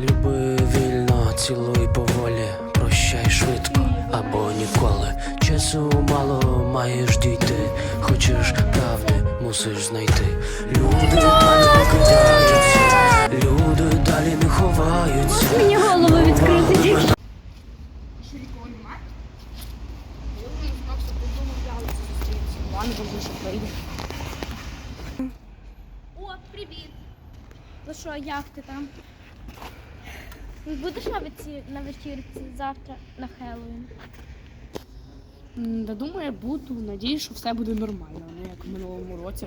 Люби вільно, цілуй поволі, прощай швидко або ніколи. Часу мало маєш дійти, хочеш правди, мусиш знайти. Люди далі покидаються, люди далі не ховаються. Мені голову відкрити. О, привіт. Ну що, як ти там? Будеш на вечір на вечірці завтра на Хеллоуін? Да думаю, буду. Надіюсь, що все буде нормально, не як в минулому році.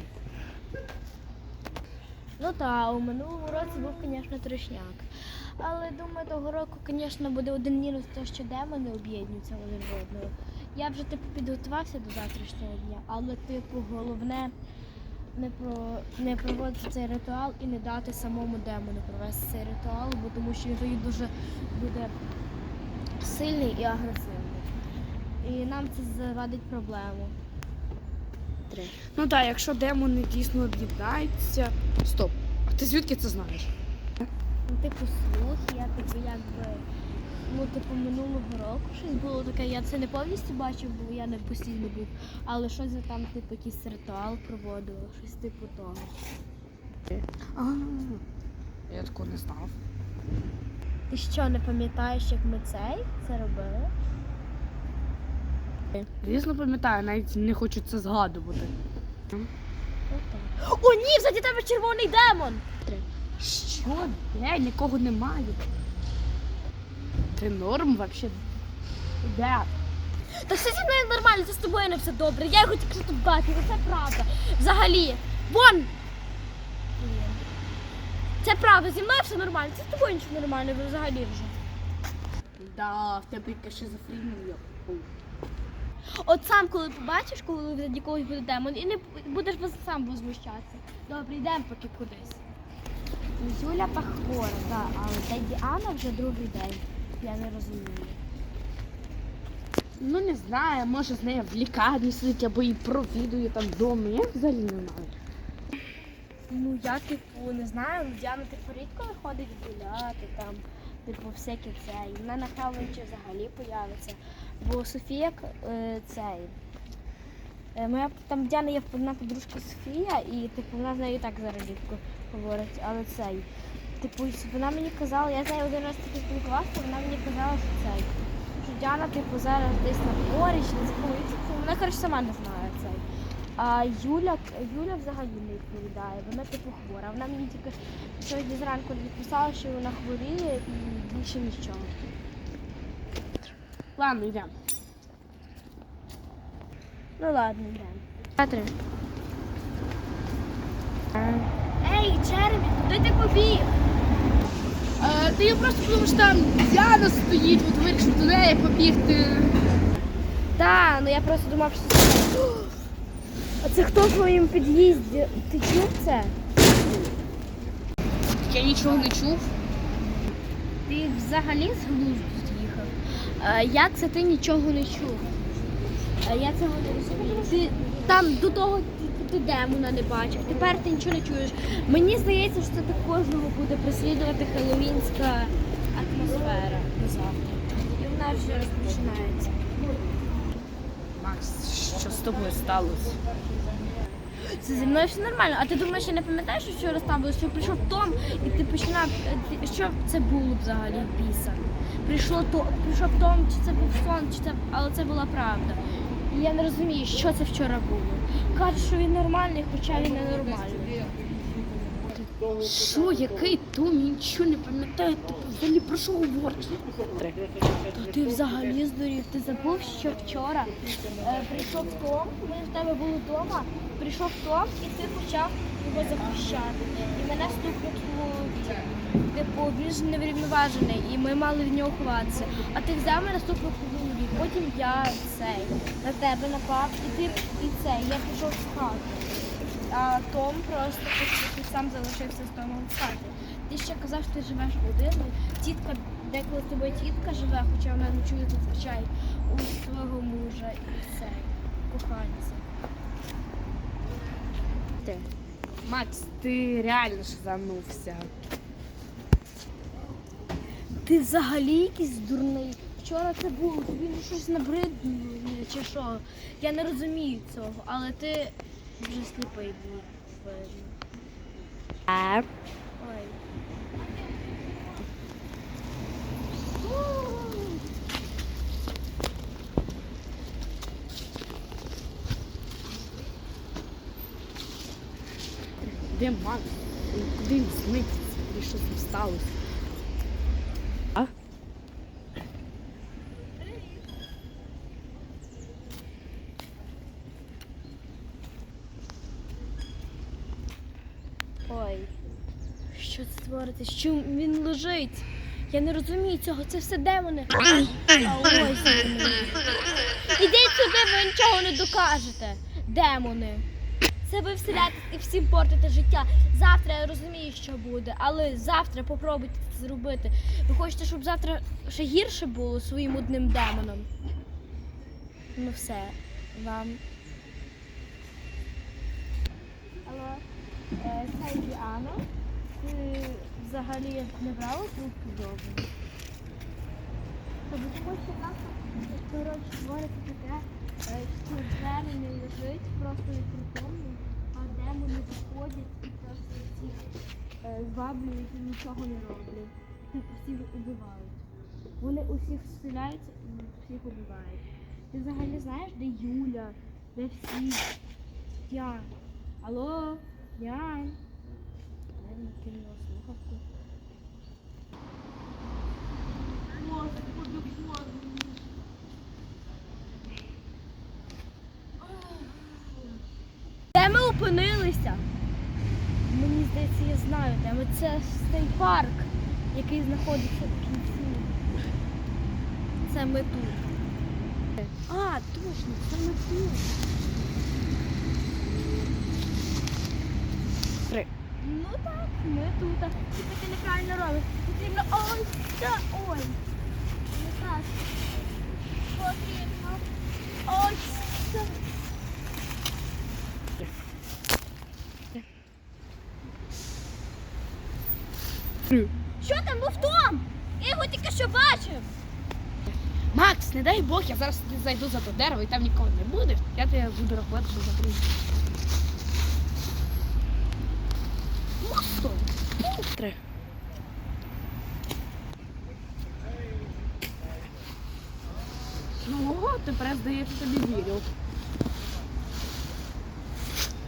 Ну так, у минулому році був, звісно, трешняк. Але думаю, того року, звісно, буде один мінус, те, що демони об'єднуються один в одного. Я вже типу підготувався до завтрашнього дня, але типу головне не про не проводити цей ритуал і не дати самому демону провести цей ритуал, бо тому що він тоді дуже буде сильний і агресивний. І нам це завадить проблему. Три. Ну так, якщо демони дійсно об'єднаються. Стоп. А ти звідки це знаєш? Ну, типу, слухи, я типу якби. Ну, типу, минулого року щось було таке. Я це не повністю бачив, бо я не постійно був. Але щось там, типу, якийсь ритуал проводила, щось типу того. А, я такого не знав. Ти що, не пам'ятаєш, як ми цей це робили? Звісно, пам'ятаю, навіть не хочу це згадувати. Отак. О, ні, взаді тебе червоний демон! Що? Де? Нікого немає. Ти норм вообще? Де? Та все зі мною нормально, це з тобою не все добре. Я його тільки що тут бачила, це правда. Взагалі. Вон! Це правда, зі мною все нормально, це з тобою нічого нормально, взагалі вже. Да, в тебе якась шизофренія. От сам, коли побачиш, коли від якогось буде демон, і не будеш сам возмущатися. Добре, йдемо поки кудись. Юля похвора, так, але та Діана вже другий день. Я не розумію. Ну не знаю, може з нею в лікарні сидить або її провідує там вдома. Я взагалі не знаю. Ну я типу не знаю, ну, Діана типу рідко виходить гуляти там, типу всяке це. І вона на Хеллоуін чи взагалі появиться. Бо Софія е, цей. е, Моя там в Діани є одна подружка Софія, і типу вона з нею так зараз рідко говорить, але цей. Типу, вона мені казала, я з нею один раз таки спілкувалася, вона мені казала, що цей. Що Діана, типу, зараз десь на дворі чи десь коли. Вона, коротше, сама не знає цей. А Юля, Юля взагалі не відповідає, вона типу хвора. Вона мені тільки сьогодні зранку відписала, що вона хворіє і більше нічого. Ладно, йдемо. Ну ладно, йдемо. Ей, Джеремі, куди ти побіг? Е, та я просто думав, що там Діана стоїть, от вирішив до неї побігти. Так, ну я просто думав, що це. А це хто в твоєму під'їзді? Ти чув це? Я нічого не чув. Ти взагалі з глузду з'їхав. Е, Як це ти нічого не чув? Е, Я цього не розумію. Ти там до того ти, демона не бачив, тепер ти нічого не чуєш. Мені здається, що це так кожного буде преслідувати хеллоуінська атмосфера на завтра. І вона вже розпочинається. Макс, що з тобою сталося? Це зі мною все нормально. А ти думаєш, я не пам'ятаєш, що вчора там було, що прийшов Том, і ти починав. е, Що це було взагалі біса? Прийшло то, прийшов Том, чи це був сон, чи це, але це була правда. І я не розумію, що це вчора було. Каже, що він нормальний, хоча він не нормальний. Що, який Том? Я нічого не пам'ятаю. Ти взагалі про що говориш? То ти взагалі здурів. Ти забув, що вчора е, прийшов Том, ми в тебе були вдома, прийшов Том і ти почав його захищати. І мене стукнув в типу, він ж неврівноважений, і ми мали в нього ховатися. А ти взяв мене стукнув. Потім я цей на тебе напав, і ти і цей, я пішов з хати. А Том просто ти сам залишився з Томом в хаті. Ти ще казав, що ти живеш один. Тітка, деколи з тобою тітка живе, хоча вона не чує зазвичай у свого мужа і це коханця. Макс, ти реально шизанувся. Ти взагалі якийсь дурний. Вчора це було, тобі щось набридне чи що. Я не розумію цього, але ти вже сліпий був. Ой. Де Макс? Куди він зникся? І що з ним сталося? А? Ой. Що це твориться? Що він лежить? Я не розумію цього, це все демони. А ось вони. Ідіть сюди, ви нічого не докажете. Демони. Це ви вселяєтесь і всім портите життя. Завтра я розумію, що буде, але завтра попробуйте це зробити. Ви хочете, щоб завтра ще гірше було своїм одним демоном? Ну все, вам. Алло, це Діана. Ти взагалі не брала трубку довго? Тобто ти хочеш коротше, говорити таке, е, що демони лежить просто непритомно, а демони заходять і просто всіх е, зваблюють і нічого не роблять. Типу всіх убивають. Вони усіх стріляються і всіх убивають. Ти взагалі знаєш, де Юля, де всі? Я. Алло, Ян. Я не кинула слухавку. Господи, Боже. Де ми опинилися? Мені здається, я знаю, де ми. Це цей парк, який знаходиться в кінці. Це ми тут. А, точно, це ми тут. Три. Ну так, ми тут. Ти неправильно робиш. Потрібно ось це, ой. Не так. Потрібно ось це. Що там був Том? Я його тільки що бачив. Макс, не дай Бог, я зараз зайду за то дерево і там нікого не буде. Я тебе буду рахувати, що закрию. Просто. Три. Ну, тепер здається тобі вірю.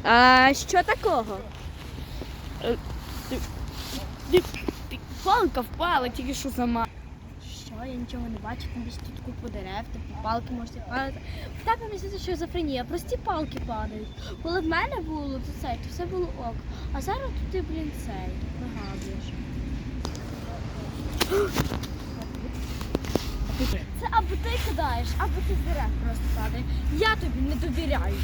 А що такого? Палка впала, тільки що сама. Нічого не бачу, там десь тут купу дерев, типу палки можуть падати. В тебе мені здається, що шизофренія, прості палки падають. Коли в мене було, то це, то все було ок. А зараз тут ти, блін, цей, вигадуєш. Це або ти кидаєш, або ти з дерев просто падає. Я тобі не довіряю.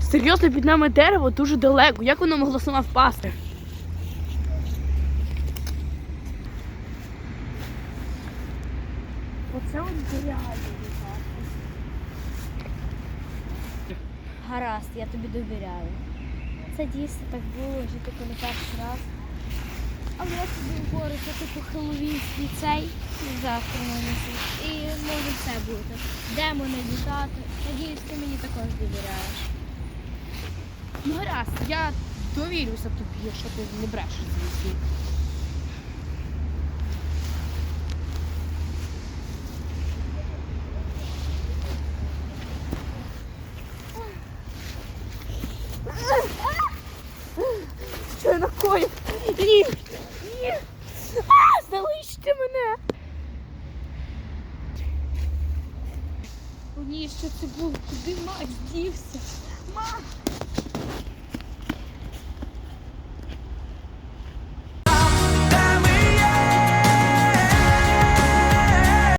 Серйозно, під нами дерево дуже далеко. Як воно могло сама впасти? Оце от реально вигадує. Гаразд, я тобі довіряю. Це дійсно так було вже типу не перший раз. Але я тобі говорю, це типу хеллоуінський цей завтра на носить. І може все бути. Демони літати. Надіюсь, ти мені також довіряєш. Ну гаразд, я довірюся тобі, якщо ти не брешеш звідси. Що я накоїв? Ні! Ні! А, залиште мене! О, ні, що це було? Куди Макс дівся? Макс!